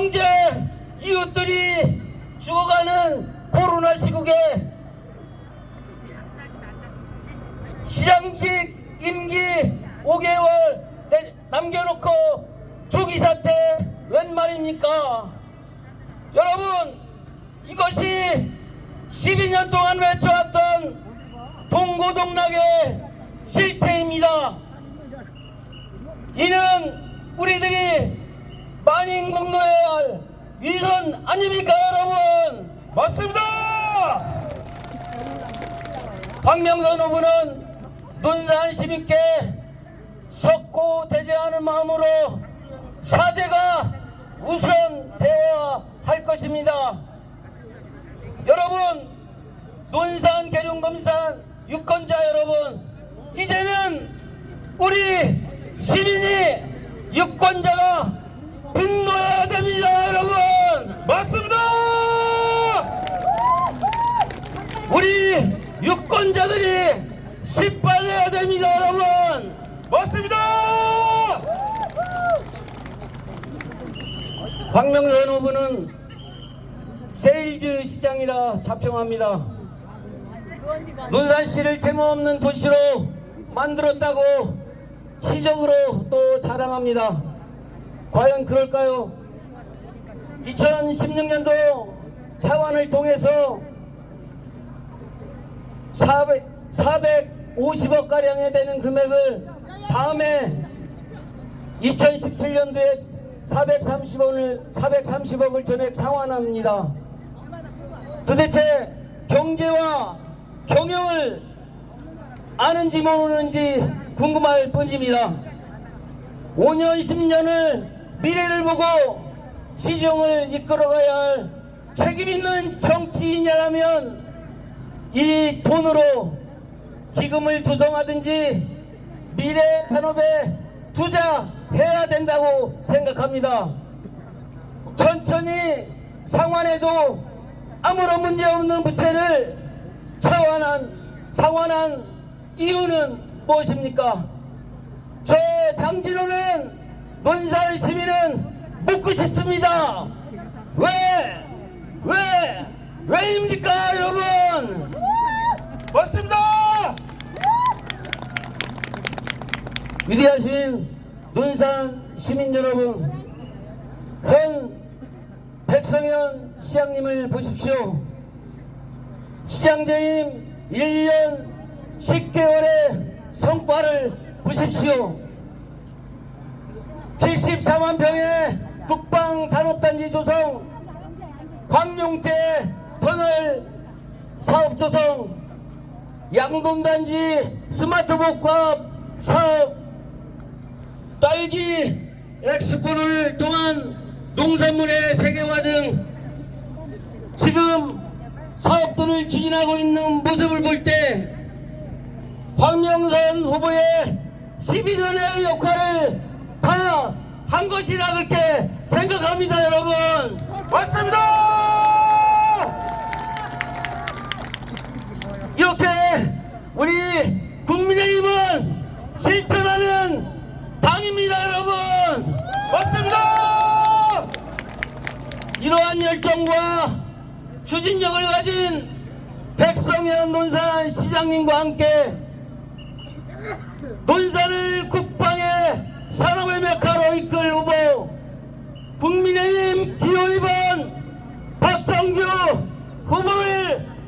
형제 이웃들이 죽어가는 코로나 시국에 시장직 임기 5개월 남겨놓고 조기 사태 웬 말입니까? 여러분 이것이 12년 동안 외쳐왔던 동고동락의 실체입니다. 이는 우리들이 만인공노해야 할 위선 아닙니까 여러분? 맞습니다! 박명선 후보는 논산 시민께 석고 대제하는 마음으로 사죄가 우선 되어야 할 것입니다. 여러분, 논산 계룡검산 유권자 여러분, 이제는 우리 시민이 유권자가 분노해야 됩니다, 여러분. 맞습니다. 우리 유권자들이 심판해야 됩니다, 여러분. 맞습니다. 박명선 후보는 세일즈 시장이라 자평합니다. 논산시를 제모없는 도시로 만들었다고 시적으로 또 자랑합니다. 과연 그럴까요? 2016년도 차관을 통해서 400, 450억 가량에 되는 금액을 다음에 2017년도에 430원을 430억을 전액 상환합니다. 도대체 경제와 경영을 아는지 모르는지 궁금할 뿐입니다. 5년 10년을 미래를 보고 시정을 이끌어가야 할 책임 있는 정치인이라면 이 돈으로 기금을 조성하든지 미래 산업에 투자해야 된다고 생각합니다. 천천히 상환해도 아무런 문제 없는 부채를 차환한 상환한 이유는 무엇입니까? 저 장진호는 논산 시민은 묻고 싶습니다. 왜? 왜? 왜입니까, 여러분? 맞습니다! 위대하신 논산 시민 여러분, 현 백성현 시장님을 보십시오. 시장 재임 1년 10개월의 성과를 보십시오. 74만 평의 국방산업단지 조성, 광용제 터널 사업 조성, 양동단지 스마트 복합 사업, 딸기 엑스포를 통한 농산물의 세계화 등 지금 사업들을 추진하고 있는 모습을 볼 때 황명선 후보의 12년의 역할을 다 한 것이라 그렇게 생각합니다 여러분. 맞습니다. 이렇게 우리 국민의힘은 실천하는 당입니다 여러분. 맞습니다. 이러한 열정과 추진력을 가진 백성현 논산 시장님과 함께 논산을 국방의 산업의 메카로 이끌 후보 국민의힘 기호 2번 박성규 후보를